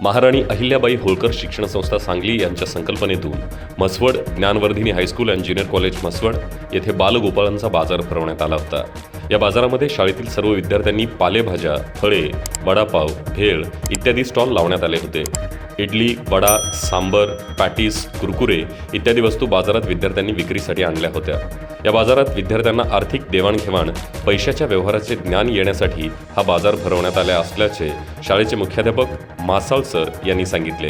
महाराणी अहिल्याबाई होळकर शिक्षण संस्था सांगली यांच्या संकल्पनेतून Mhaswad Dnyanvardhini high school and junior college Mhaswad येथे बालगोपाळांचा बाजार भरवण्यात आला होता. या बाजारामध्ये शाळेतील सर्व विद्यार्थ्यांनी पालेभाज्या फळे वडापाव भेळ इत्यादी स्टॉल लावण्यात आले होते. इडली वडा सांबर पॅटीस कुरकुरे इत्यादी वस्तू बाजारात विद्यार्थ्यांनी विक्रीसाठी आणल्या होत्या. या बाजारात विद्यार्थ्यांना आर्थिक देवाणघेवाण पैशाच्या व्यवहाराचे ज्ञान येण्यासाठी हा बाजार भरवण्यात आला असल्याचे शाळेचे मुख्याध्यापक मासाळ सर यांनी सांगितले.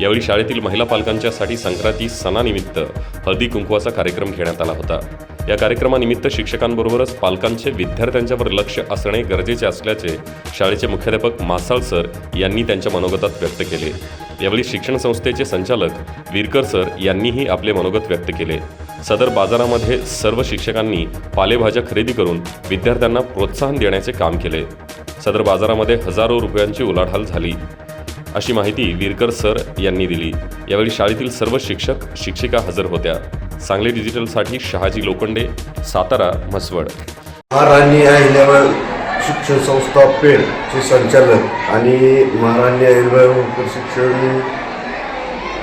यावेळी शाळेतील महिला पालकांच्यासाठी संक्रांती सणानिमित्त हळदी कुंकवाचा कार्यक्रम घेण्यात आला होता. या कार्यक्रमानिमित्त शिक्षकांबरोबरच पालकांचे विद्यार्थ्यांच्यावर लक्ष असणे गरजेचे असल्याचे शाळेचे मुख्याध्यापक मासाळ सर यांनी त्यांच्या मनोगतात व्यक्त केले. यावेळी शिक्षण संस्थेचे संचालक विरकर सर यांनीही आपले मनोगत व्यक्त केले. सदर बाजारामध्ये सर्व शिक्षकांनी पालेभाज्या खरेदी करून विद्यार्थ्यांना प्रोत्साहन देण्याचे काम केले. सदर बाजारामध्ये हजारो रुपयांची उलाढाल झाली. अशी माहिती विरकर सर यांनी दिली. यावेळी शाळेतील सर्व शिक्षक शिक्षिका हजर होत्या. सांगली डिजिटलसाठी शहाजी लोखंडे सातारा म्हसवड. महाराणी शिक्षण संस्था पेडचे संचालक आणि महाराणी आयुर्वेद प्रशिक्षण शिक्षण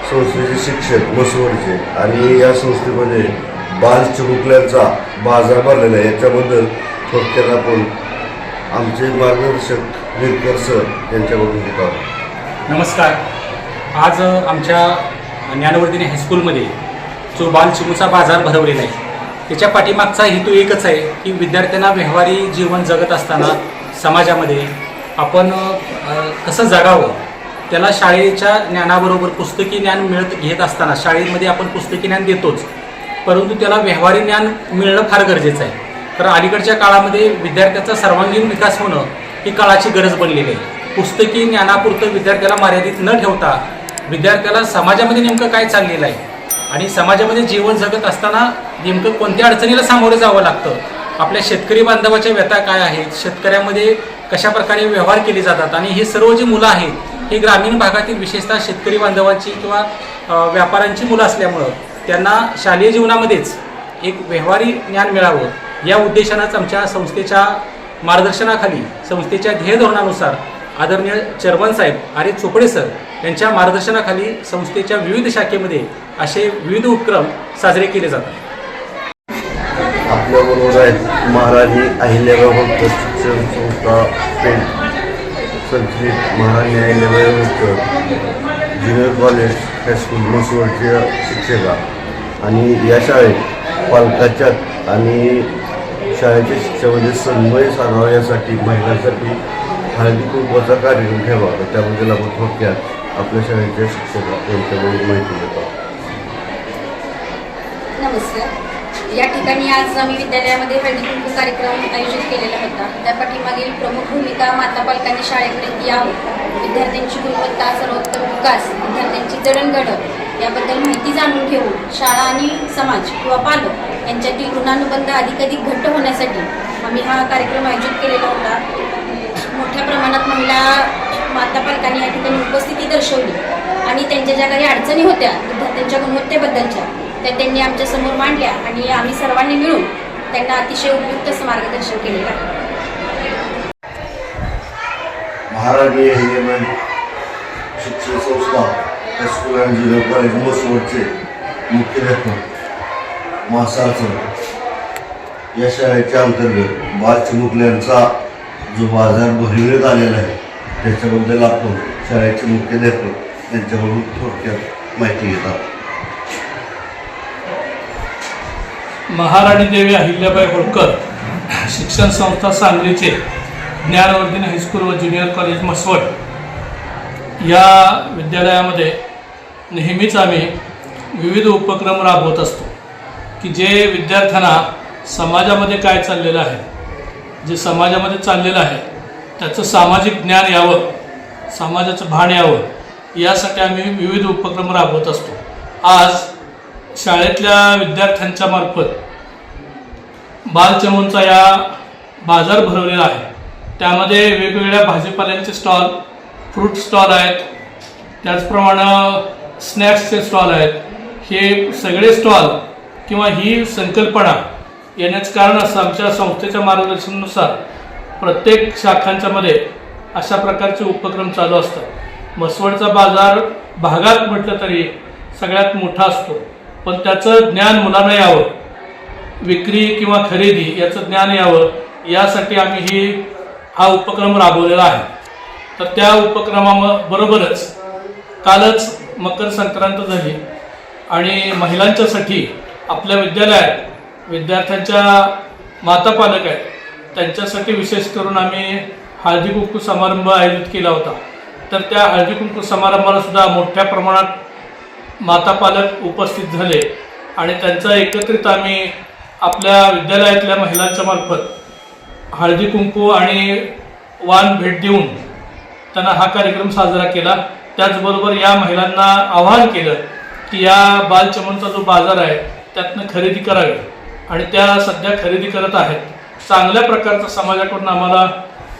संस्थेचे शिक्षक मसवडचे आणि या संस्थेमध्ये बाल चिमुकल्यांचा बाजार भरलेला आहे. याच्याबद्दल थोडक्यात आपण आमचे मार्गदर्शक विरकर सर यांच्याकडून घेत आहोत. नमस्कार. आज आमच्या ज्ञानवर्धिनी हायस्कूलमध्ये जो बालचिमूचा बाजार भरवलेला आहे त्याच्या पाठीमागचा हेतू एकच आहे की विद्यार्थ्यांना व्यवहारी जीवन जगत असताना समाजामध्ये आपण कसं जगावं? त्याला शाळेच्या ज्ञानाबरोबर पुस्तकी ज्ञान मिळत घेत असताना शाळेमध्ये आपण पुस्तकी ज्ञान देतोच. परंतु त्याला व्यवहारी ज्ञान मिळणं फार गरजेचं आहे. तर अलीकडच्या काळामध्ये विद्यार्थ्याचा सर्वांगीण विकास होणं ही काळाची गरज बनलेली आहे. पुस्तकी ज्ञानापुरतं विद्यार्थ्याला मर्यादित न ठेवता विद्यार्थ्याला समाजामध्ये नेमकं काय चाललेलं आहे? आणि समाजामध्ये जीवन जगत असताना नेमकं कोणत्या अडचणीला सामोरं जावं लागतं? आपल्या शेतकरी बांधवाच्या व्यथा काय आहेत? शेतकऱ्यामध्ये कशा प्रकारे व्यवहार केले जातात? आणि हे सर्व जी मुलं आहेत हे ग्रामीण भागातील विशेषतः शेतकरी बांधवांची किंवा व्यापाऱ्यांची मुलं असल्यामुळं त्यांना शालेय जीवनामध्येच एक व्यवहारी ज्ञान मिळावं. या उद्देशानंच आमच्या संस्थेच्या मार्गदर्शनाखाली संस्थेच्या ध्येयधोरणानुसार आदरणीय चेअरमन साहेब आरे चोपडे सर यांच्या मार्गदर्शनाखाली संस्थेच्या विविध शाखेमध्ये असे विविध उपक्रम साजरे केले जातात. आपल्याबरोबर आहेत महाराणी अहिल्याबाई होळकर शिक्षण संस्था पेड Sanskrit Maharani Ahilyabai Holkar junior college high school मसवडच्या शिक्षिका. आणि या शाळेत पालकाच्या आणि शाळेच्या शिक्षणामध्ये समन्वय साधावा यासाठी महिलांसाठी हळदी कुंकवाचा कार्यक्रम ठेवा. त्याबद्दल आपण थोडक्यात आपल्या शाळेच्या शिक्षका यांच्याकडून माहिती देतो. नमस्कार. या ठिकाणी आज आम्ही विद्यालयामध्ये हळदी कुंकू कार्यक्रम आयोजित केलेला होता. त्या पाठीमागील प्रमुख भूमिका माता पालकांनी शाळेपर्यंत यावं विद्यार्थ्यांची गुणवत्ता सर्वोत्तम विकास विद्यार्थ्यांची जडणघडण याबद्दल माहिती जाणून घेऊन शाळा आणि समाज किंवा पालक यांच्यातील ऋणानुबंध अधिकाधिक घट्ट होण्यासाठी आम्ही हा कार्यक्रम आयोजित केलेला होता. मोठ्या प्रमाणात महिला माता पालकांनी या ठिकाणी उपस्थिती दर्शवली आणि त्यांच्या ज्या काही अडचणी होत्या विद्यार्थ्यांच्या गुणवत्तेबद्दलच्या त्या त्यांनी आमच्यासमोर मांडल्या आणि आम्ही सर्वांनी मिळून त्यांना अतिशय उपयुक्त मार्गदर्शन केलेलं आहे महाराणी शिक्षण संस्था हायस्कूल आणि ज्युनियर कॉलेज मसवडचे मुख्याध्यापक मासाचं या शाळेच्या अंतर्गत बाल चिमुकल्यांचा जो बाजार भरविण्यात आलेला आहे त्याच्याबद्दल आपण शाळेचे मुख्याध्यापक यांच्याकडून थोडक्यात माहिती घेतात महाराणी देवी अहिल्याबाई होळकर शिक्षण संस्था सांगलीचे ज्ञानवर्धन हायस्कूल व ज्युनियर कॉलेज मसवड या विद्यालयामध्ये नेहमीच आम्ही विविध उपक्रम राबवत असतो की जे विद्यार्थ्यांना समाजामध्ये काय चाललेलं आहे जे समाजामध्ये चाललेलं आहे त्याचं सामाजिक ज्ञान यावं समाजाचं भान यावं यासाठी आम्ही विविध उपक्रम राबवत असतो. आज शाळेतल्या विद्यार्थ्यांच्या मार्फत बालचमूंचा या बाजार भरवलेला आहे. त्यामध्ये वेगवेगळ्या भाजीपाल्यांचे स्टॉल फ्रूट स्टॉल आहेत. त्याचप्रमाणे स्नॅक्सचे स्टॉल आहेत. हे सगळे स्टॉल किंवा ही संकल्पना येण्याचं कारण असं आमच्या संस्थेच्या मार्गदर्शनानुसार प्रत्येक शाखांच्यामध्ये अशा प्रकारचे उपक्रम चालू असतात. म्हसवडचा बाजार भागात म्हटलं तरी सगळ्यात मोठा असतो. पण त्याचं ज्ञान मुलांना यावं. विक्री किंवा खरेदी याचं ज्ञान यावं. यासाठी आम्ही ही हा उपक्रम राबवलेला आहे. तर त्या उपक्रमाबरोबरच कालच मकर संक्रांत झाली आणि महिलांच्यासाठी आपल्या विद्यालयात विद्यार्थ्यांच्या माता पालक आहेत. त्यांच्यासाठी विशेष करून आम्ही हळदी कुंकू समारंभ आयोजित केला होता. तर त्या हळदी कुंकू समारंभाला सुद्धा मोठ्या प्रमाणात माता पालक उपस्थित झाले आणि त्यांचा एकत्रित आम्ही आपल्या विद्यालयातल्या महिलांच्या मार्फत हळदी कुंकू आणि वाण भेट देऊन त्यांना हा कार्यक्रम साजरा केला. त्याचबरोबर या महिलांना आवाहन केलं की या बालचमनचा जो बाजार आहे त्यातनं खरेदी करावी. आणि त्या सध्या खरेदी करत आहेत. चांगल्या प्रकारचा समाजाकडून आम्हाला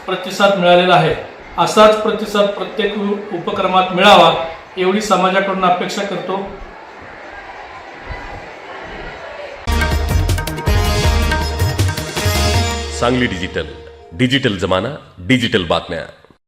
प्रतिसाद मिळालेला आहे. असाच प्रतिसाद प्रत्येक उपक्रमात मिळावा एवढी समाजाकडून अपेक्षा करतो. सांगली डिजिटल. डिजिटल जमाना डिजिटल बातम्या.